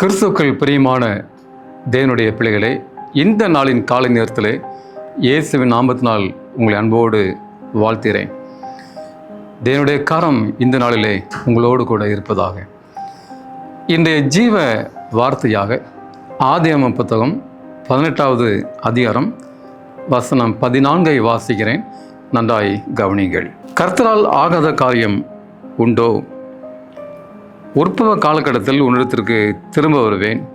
கிறிஸ்துக்கள் பிரியமான தேவனுடைய பிள்ளைகளே இந்த நாளின் காலை நேரத்தில் இயேசுவின் நாள் உங்களை அன்போடு வாழ்த்துகிறேன். தேவனுடைய கரம் இந்த நாளிலே உங்களோடு கூட இருப்பதாக. இன்றைய ஜீவ வார்த்தையாக ஆதியம புத்தகம் பதினெட்டாவது அதிகாரம் வசனம் பதினான்கை வாசிக்கிறேன். நன்றாய் கவனிங்கள் கர்த்தரால் ஆகாத காரியம் உண்டோ? உற்பவ காலகட்டத்தில் உன்னிடத்திற்கு திரும்ப வருவேன்.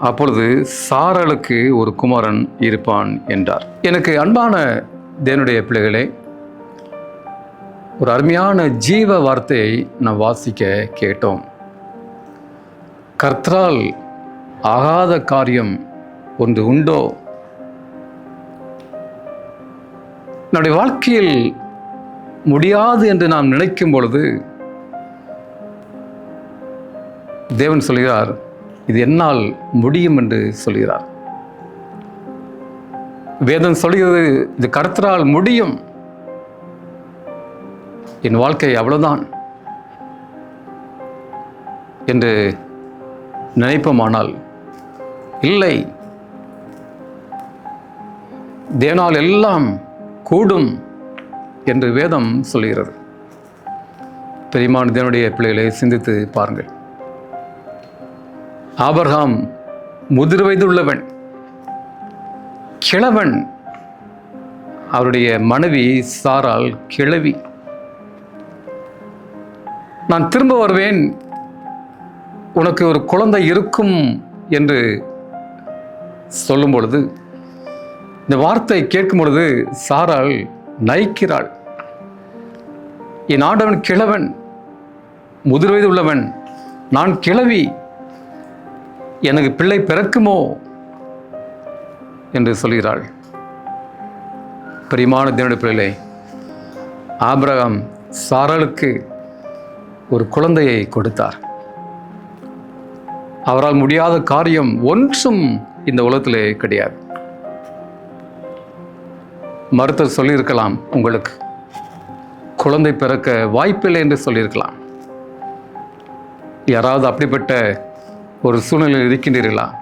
அப்பொழுது சாரலுக்கு ஒரு குமாரன் இருப்பான் என்றார். எனக்கு அன்பான தேவனுடைய பிள்ளைகளே ஒரு அருமையான ஜீவ வார்த்தையை நான் வாசிக்க கேட்டோம். கர்த்தரால் ஆகாத காரியம் ஒன்று உண்டோ? என்னுடைய வாழ்க்கையில் முடியாது என்று நாம் நினைக்கும் பொழுது தேவன் சொல்கிறார் இது என்னால் முடியும் என்று சொல்கிறார். வேதம் சொல்கிறது இது கர்த்தரால் முடியும். என் வாழ்க்கை அவ்வளவுதான் என்று நினைப்போமானால் இல்லை. தேனால் எல்லாம் கூடும் என்று வேதம் சொல்கிறது. பெரியமான தேவனுடைய பிள்ளைகளை சிந்தித்து பாருங்கள். ஆபர்காம் முதிர் வயதுள்ளவன். கிழவன். அவருடைய மனைவி சாரால் கிழவி. நான் திரும்ப வருவேன். உனக்கு ஒரு குழந்தை இருக்கும் என்று சொல்லும் பொழுது இந்த வார்த்தை கேட்கும் பொழுது சாரால் நயிக்கிறாள் என் ஆண்டவன் கிழவன் முதிர் வயது உள்ளவன் நான் கிழவி. எனக்கு பிள்ளை பிறக்குமோ என்று சொல்கிறாள். பிரியமான தேவனுடைய பிள்ளை ஆபிரகாம் சாரலுக்கு ஒரு குழந்தையை கொடுத்தார். அவரால் முடியாத காரியம் ஒன்றும் இந்த உலகத்திலே கிடையாது. மருத்துவர் சொல்லியிருக்கலாம் உங்களுக்கு குழந்தை பிறக்க வாய்ப்பில்லை என்று சொல்லியிருக்கலாம். யாராவது அப்படிப்பட்ட ஒரு சூழ்நிலையில் இருக்கின்றீர்களா?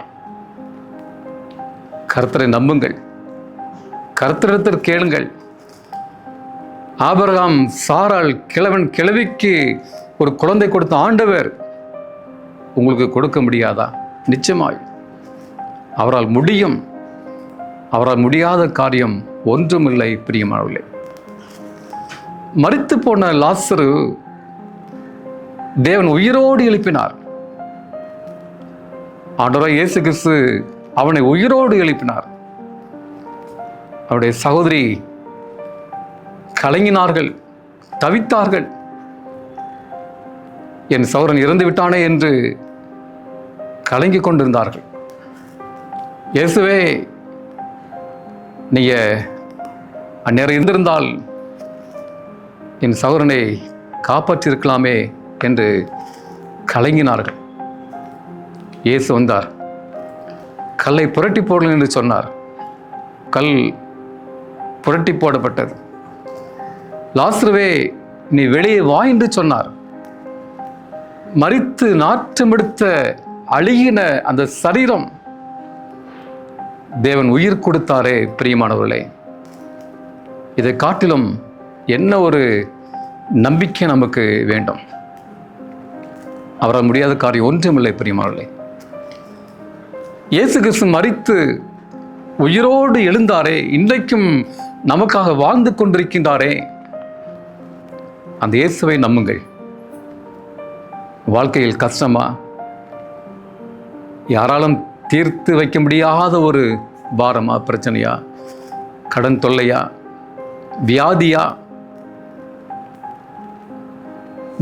கர்த்தரை நம்புங்கள். கர்த்தரிடத்தில் கேளுங்கள். ஆபரகாம் சாரால் கிழவன் கிழவிக்கு ஒரு குழந்தை கொடுத்த ஆண்டவர் உங்களுக்கு கொடுக்க முடியாதா? நிச்சயமாய். அவரால் முடியும். அவரால் முடியாத காரியம் ஒன்றுமில்லை பிரியமானவில்லை மறித்து போன லாசரு தேவன் உயிரோடு எழுப்பினார். ஆண்டவராக இயேசு கிறிஸ்து அவனை உயிரோடு எழுப்பினார். அவருடைய சகோதரி கலங்கினார்கள் தவித்தார்கள். என் சௌரன் இறந்து விட்டானே என்று கலங்கி கொண்டிருந்தார்கள். இயேசுவே நீங்க அந்நேரம் இருந்திருந்தால் என் சகோதரனை காப்பாற்றியிருக்கலாமே என்று கலங்கினார்கள். இயேசு வந்தார். கல்லை புரட்டி போடலாம் என்று சொன்னார். கல் புரட்டி போடப்பட்டது. லாஸ்ருவே நீ வெளியே வா என்று சொன்னார். மறித்து நாற்றமெடுத்த அழுகின அந்த சரீரம் தேவன் உயிர் கொடுத்தாரே பிரியமானவர்களே. இதை காட்டிலும் என்ன ஒரு நம்பிக்கை நமக்கு வேண்டும். அவரால் முடியாத காரியம் ஒன்றுமில்லை பிரியமானவர்களே. இயேசு கிறிஸ்து மறித்து உயிரோடு எழுந்தாரே இன்றைக்கும் நமக்காக வாழ்ந்து கொண்டிருக்கின்றாரே. அந்த இயேசுவை நம்புங்கள். வாழ்க்கையில் கஷ்டமா? யாராலும் தீர்த்து வைக்க முடியாத ஒரு பாரமா பிரச்சனையா? கடன் தொல்லையா? வியாதியா?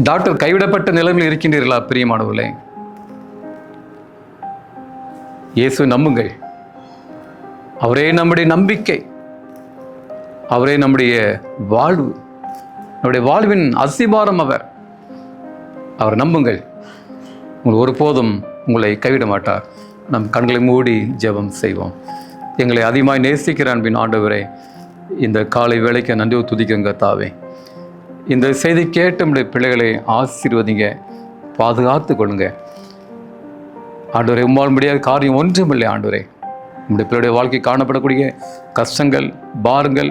டாக்டர் கைவிடப்பட்ட நிலைமையில் இருக்கின்றீர்களா பிரியமானவர்களே? இயேசு நம்புங்கள். அவரே நம்முடைய நம்பிக்கை. அவரே நம்முடைய வாழ்வு. நம்முடைய வாழ்வின் அசிபாரம் அவர். அவர் நம்புங்கள். உங்கள் ஒருபோதும் உங்களை கைவிட மாட்டார். நம் கண்களை மூடி ஜெபம் செய்வோம். எங்களை அதிகமாக நேசிக்கிற அன்பின் ஆண்டவரே இந்த காலை வேலைக்கு நன்றி துதிக்குங்க தாவே இந்த செய்தி கேட்டு நம்முடைய பிள்ளைகளை ஆசீர்வதிங்க பாதுகாத்து கொள்ளுங்கள் ஆண்டவரே உம்மால் முடியாத காரியம் ஒன்றுமில்லை ஆண்டவரே. உங்களுடைய பிள்ளைடைய வாழ்க்கை காணப்படக்கூடிய கஷ்டங்கள் பாரங்கள்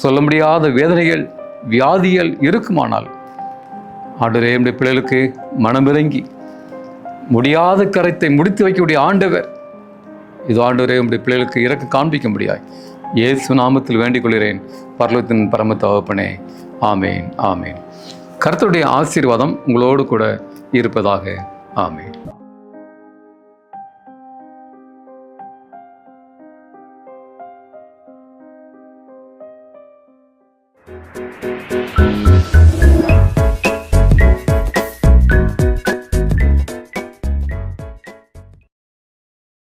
சொல்ல முடியாத வேதனைகள் வியாதிகள் இருக்குமானால் ஆண்டவரே என்னுடைய பிள்ளைகளுக்கு மனமிறங்கி முடியாத கரைத்தை முடித்து வைக்கக்கூடிய ஆண்டவர் இது ஆண்டவரே உடைய பிள்ளைகளுக்கு இறக்க காண்பிக்க முடியாது இயேசு நாமத்தில் வேண்டிக் கொள்கிறேன் பர்லத்தின் பரம தகப்பனே ஆமேன் ஆமேன். கருத்துடைய ஆசீர்வாதம் உங்களோடு கூட இருப்பதாக ஆமேன். Música